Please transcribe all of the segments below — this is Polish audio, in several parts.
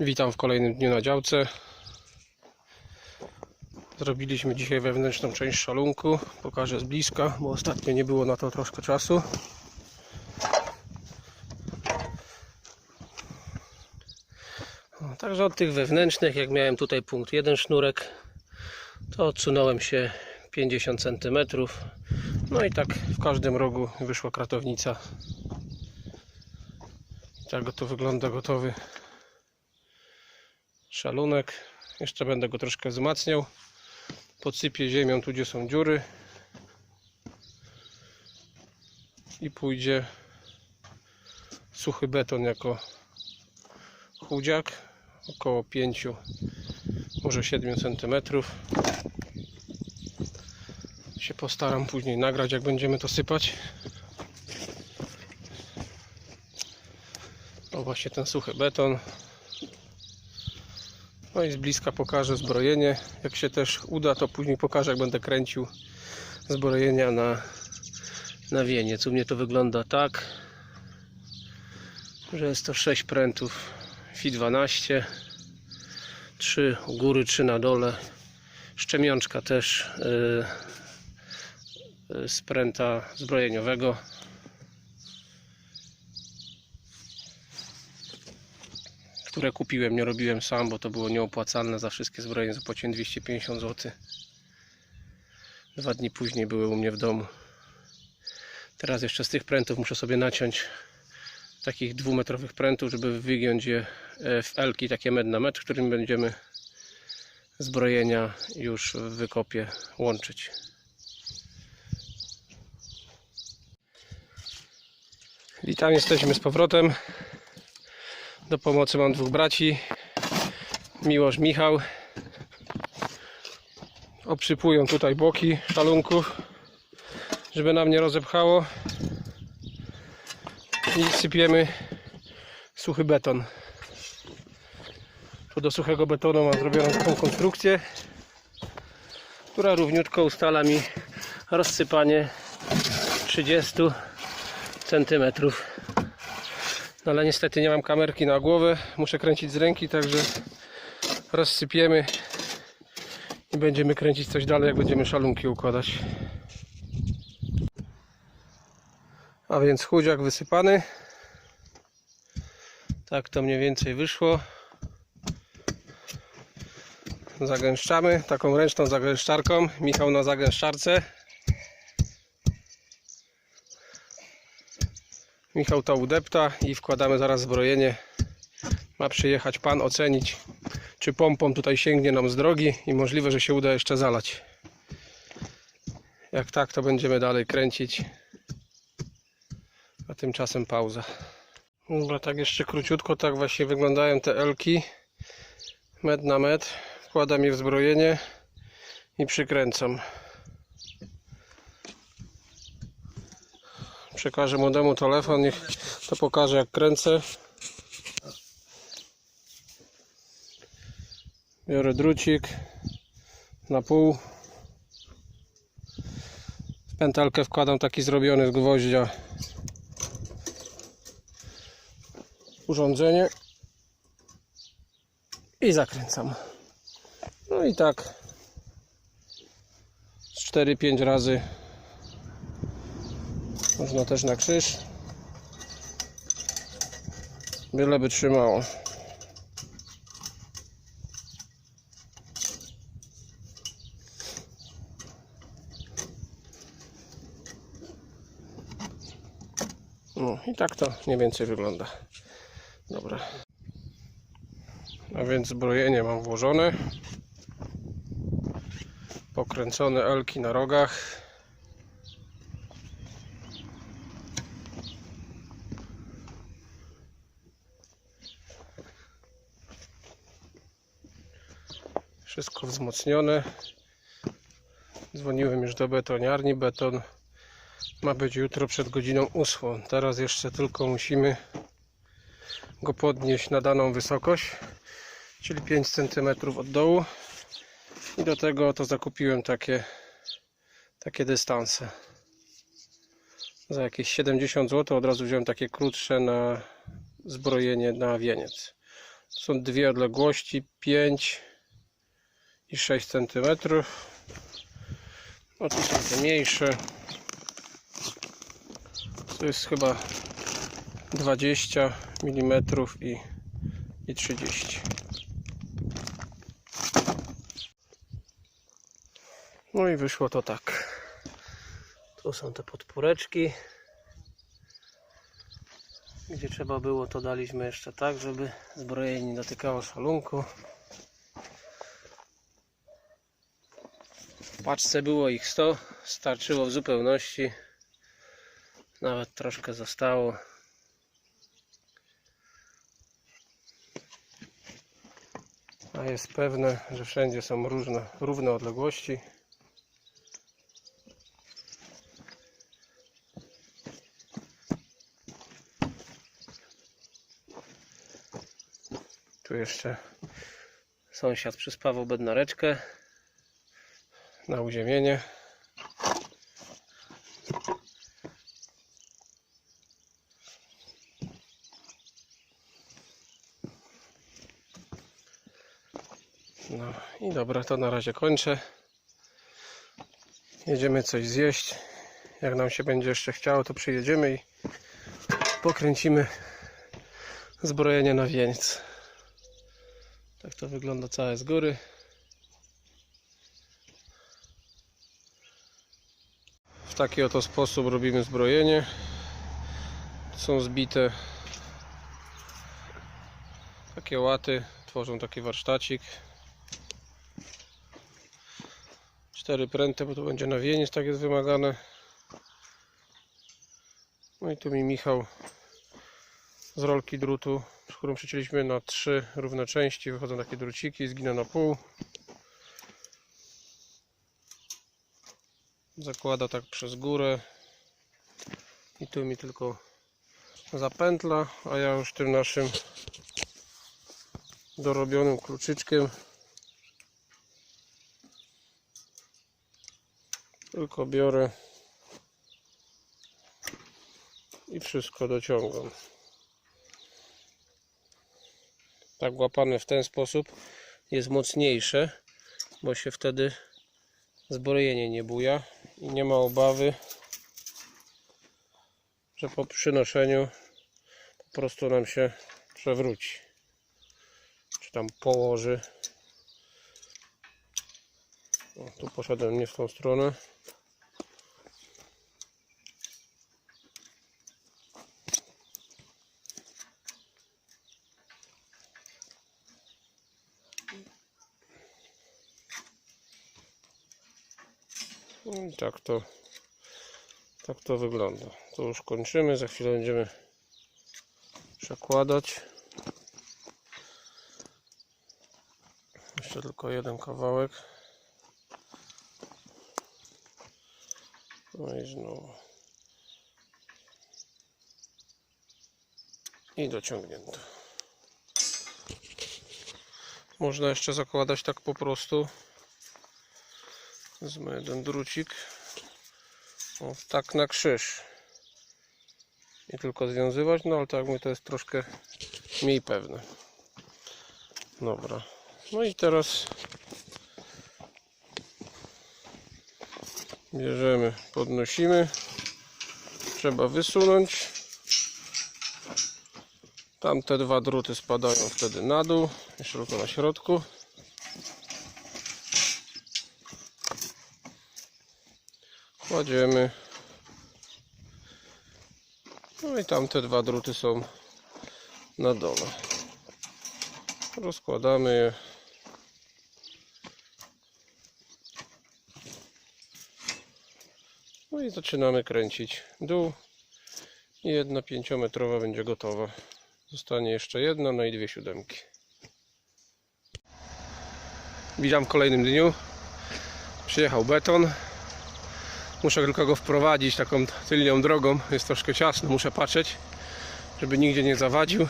Witam w kolejnym dniu na działce. Zrobiliśmy dzisiaj wewnętrzną część szalunku. Pokażę z bliska, bo ostatnio nie było na to troszkę czasu. Także od tych wewnętrznych, jak miałem tutaj punkt jeden sznurek, to odsunąłem się 50 cm. No i tak w każdym rogu wyszła kratownica. Tak to wygląda gotowy szalunek. Jeszcze będę go troszkę wzmacniał. Podsypię ziemią tu, gdzie są dziury. I pójdzie suchy beton jako chudziak. Około 5, może 7 cm. Się postaram później nagrać, jak będziemy to sypać. O właśnie ten suchy beton. No i z bliska pokażę zbrojenie. Jak się też uda, to później pokażę, jak będę kręcił zbrojenia na, na wieniec. U mnie to wygląda tak, że jest to 6 prętów FI 12, 3 u góry, 3 na dole. Szczemiączka też yy, z pręta zbrojeniowego. Które kupiłem, nie robiłem sam, bo to było nieopłacalne za wszystkie zbrojenia. Zapłaciłem 250 zł. Dwa dni później były u mnie w domu. Teraz jeszcze z tych prętów muszę sobie naciąć takich dwumetrowych prętów, żeby wygiąć je e, w elki, takie med na metr, którym będziemy zbrojenia już w wykopie łączyć. Witam, jesteśmy z powrotem. Do pomocy mam dwóch braci. Miłosz, Michał. Oprzypują tutaj boki szalunków, żeby nam nie rozepchało. I sypiemy suchy beton. Tu do suchego betonu mam zrobioną taką konstrukcję, która równiutko ustala mi rozsypanie 30 centymetrów. No ale niestety nie mam kamerki na głowę. Muszę kręcić z ręki, także rozsypiemy i będziemy kręcić coś dalej, jak będziemy szalunki układać. A więc chudziak wysypany. Tak to mniej więcej wyszło. Zagęszczamy taką ręczną zagęszczarką. Michał na zagęszczarce. Michał to udepta i wkładamy zaraz zbrojenie. Ma przyjechać pan ocenić, czy pompą tutaj sięgnie nam z drogi i możliwe, że się uda jeszcze zalać. Jak tak, to będziemy dalej kręcić. A tymczasem pauza. Dobra, tak jeszcze króciutko, tak właśnie wyglądają te elki. Med na med. Wkładam je w zbrojenie i przykręcam. Przekażę młodemu telefon, niech to pokaże jak kręcę. Biorę drucik na pół. W pętelkę wkładam taki zrobiony z gwoździa urządzenie i zakręcam. No i tak z 4-5 razy można też na krzyż. Byle by trzymało. No i tak to mniej więcej wygląda. Dobra. A więc zbrojenie mam włożone. Pokręcone elki na rogach. Wszystko wzmocnione. Dzwoniłem już do betoniarni. Beton ma być jutro przed godziną 8. Teraz jeszcze tylko musimy go podnieść na daną wysokość, czyli 5 cm od dołu. I do tego to zakupiłem takie, takie dystanse. Za jakieś 70 zł od razu wziąłem takie krótsze na zbrojenie na wieniec. Są dwie odległości 5 i 6 cm. No tu są te mniejsze. To jest chyba 20 mm i, i 30. No i wyszło to tak. Tu są te podpóreczki. Gdzie trzeba było, to daliśmy jeszcze tak, żeby zbrojenie nie dotykało szalunku. Paczce było ich 100, starczyło w zupełności. Nawet troszkę zostało. A jest pewne, że wszędzie są różne, równe odległości. Tu jeszcze sąsiad przyspawał bednareczkę na uziemienie. No i dobra, to na razie kończę. Jedziemy coś zjeść. Jak nam się będzie jeszcze chciało, to przyjedziemy i pokręcimy zbrojenie na wieńc. Tak to wygląda całe z góry. Taki oto sposób robimy zbrojenie. Są zbite takie łaty, tworzą taki warsztacik. Cztery pręty, bo to będzie na wieniec, tak jest wymagane. No i tu mi Michał z rolki drutu, z którą przycięliśmy na trzy równe części. Wychodzą takie druciki, zgina na pół. Zakłada tak przez górę. I tu mi tylko zapętla, a ja już tym naszym dorobionym kluczyczkiem tylko biorę i wszystko dociągam. tak łapane w ten sposób jest mocniejsze, bo się wtedy zbrojenie nie buja i nie ma obawy, że po przynoszeniu po prostu nam się przewróci. Czy tam położy. O, tu poszedłem nie w tą stronę No tak to tak to wygląda. To już kończymy. Za chwilę będziemy przekładać. Jeszcze tylko jeden kawałek. No i znowu. I dociągnięto. Można jeszcze zakładać tak po prostu. Wezmę jeden drucik. O, tak na krzyż. I tylko związywać, no ale tak mi to jest troszkę mniej pewne. Dobra. No i teraz bierzemy, podnosimy. Trzeba wysunąć. Tamte dwa druty spadają wtedy na dół. Jeszcze tylko na środku. Kładziemy. No i tamte dwa druty są na dole. Rozkładamy je. No i zaczynamy kręcić dół. I jedna pięciometrowa będzie gotowa. Zostanie jeszcze jedna no i dwie siódemki. Witam w kolejnym dniu. Przyjechał beton Muszę tylko go wprowadzić taką tylnią drogą. Jest troszkę ciasno, muszę patrzeć, żeby nigdzie nie zawadził.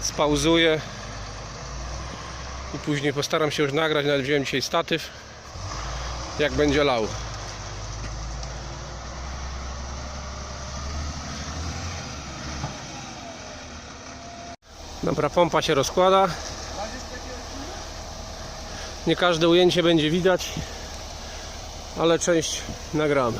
Spauzuję i później postaram się już nagrać. Nawet wziąłem dzisiaj statyw, jak będzie lał. Dobra, pompa się rozkłada. Nie każde ujęcie będzie widać, ale część nagramy.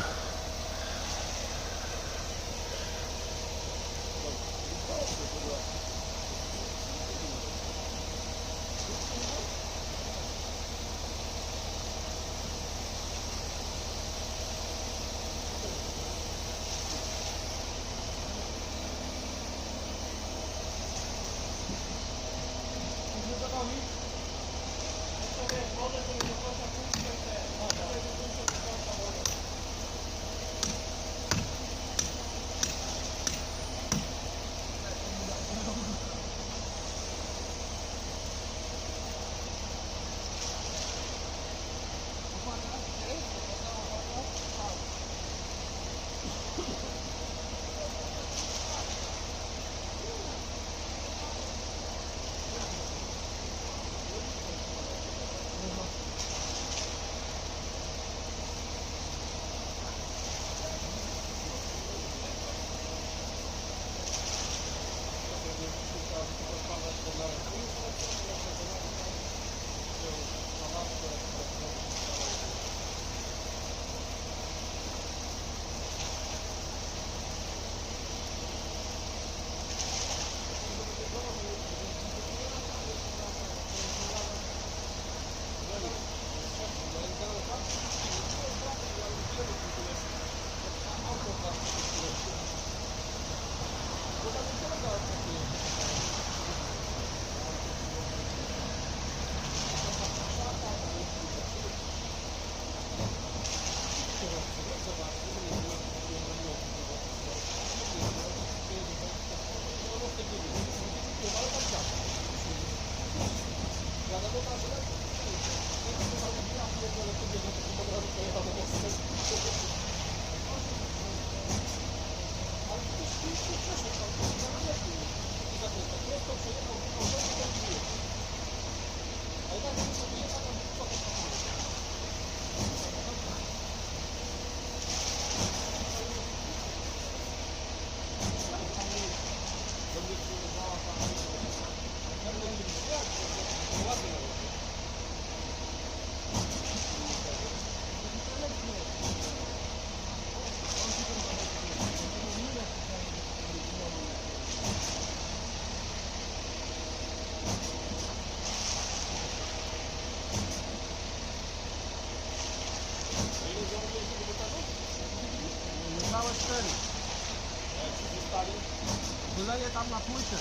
Wyleję tam na płytę.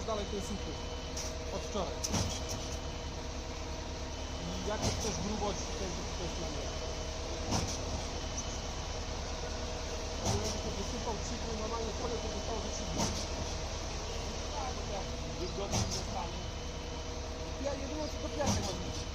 Masz dalej ten suchy. Od wczoraj. jakie chcesz grubości, tej ktoś na mnie. Ale jakby to wysypał cyklu normalnie pole, to zostało ze trzy dni. Wilgotnym zostanie. Ja jedyne co do piasek mam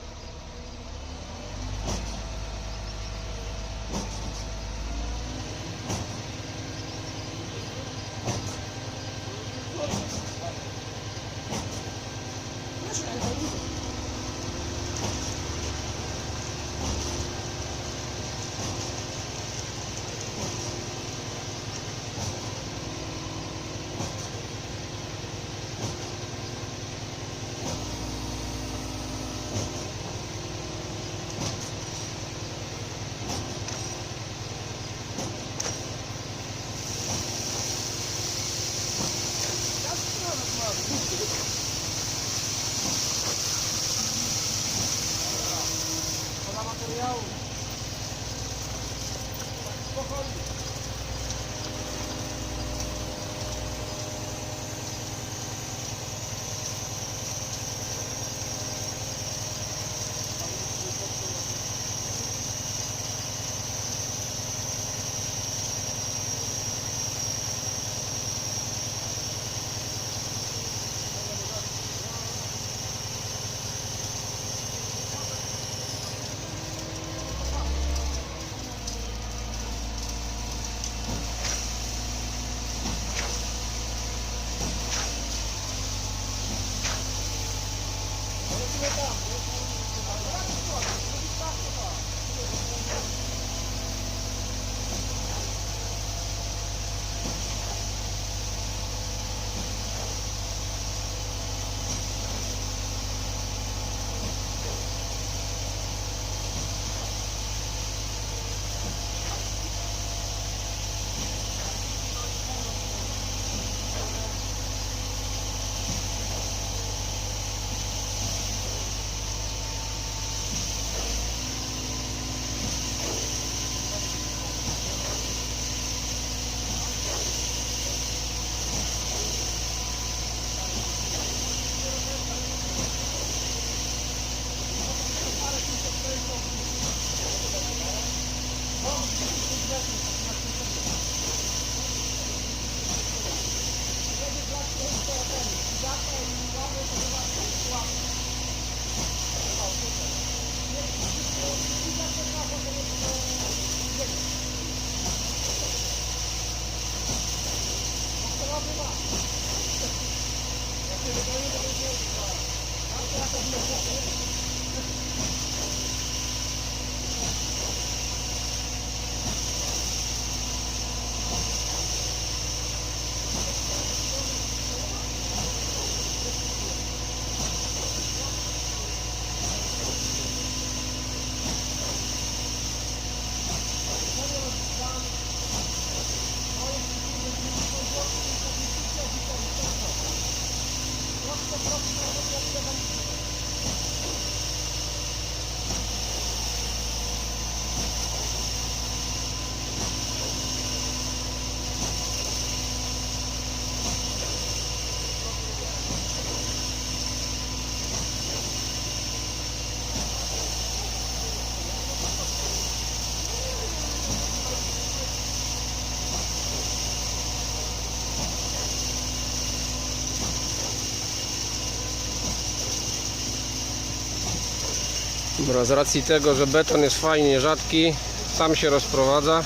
Dobra, z racji tego, że beton jest fajnie rzadki, sam się rozprowadza,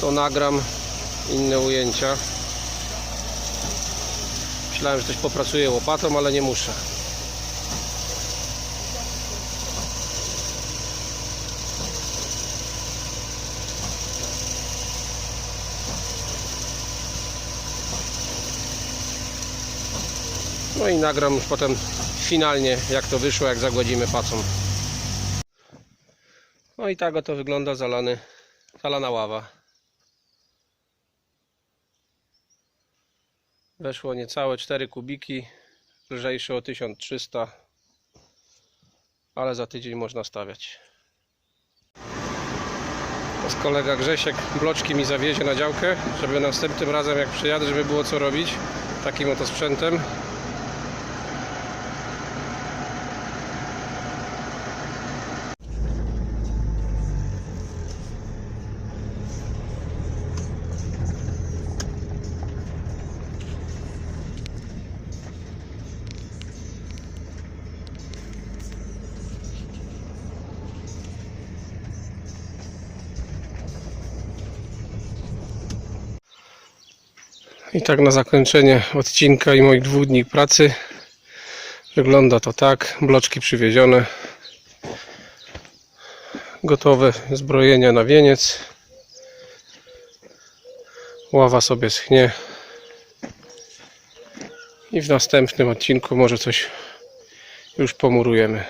to nagram inne ujęcia. Myślałem, że coś popracuję łopatą, ale nie muszę. No i nagram już potem finalnie jak to wyszło, jak zagładzimy pacą. No i tak oto wygląda zalany, zalana ława. Weszło niecałe 4 kubiki, lżejsze o 1300, ale za tydzień można stawiać. Teraz kolega Grzesiek bloczki mi zawiezie na działkę, żeby następnym razem jak przyjadę, żeby było co robić takim oto sprzętem. I tak na zakończenie odcinka i moich dwóch dni pracy wygląda to tak. Bloczki przywiezione. Gotowe zbrojenia na wieniec. Ława sobie schnie. I w następnym odcinku może coś już pomurujemy.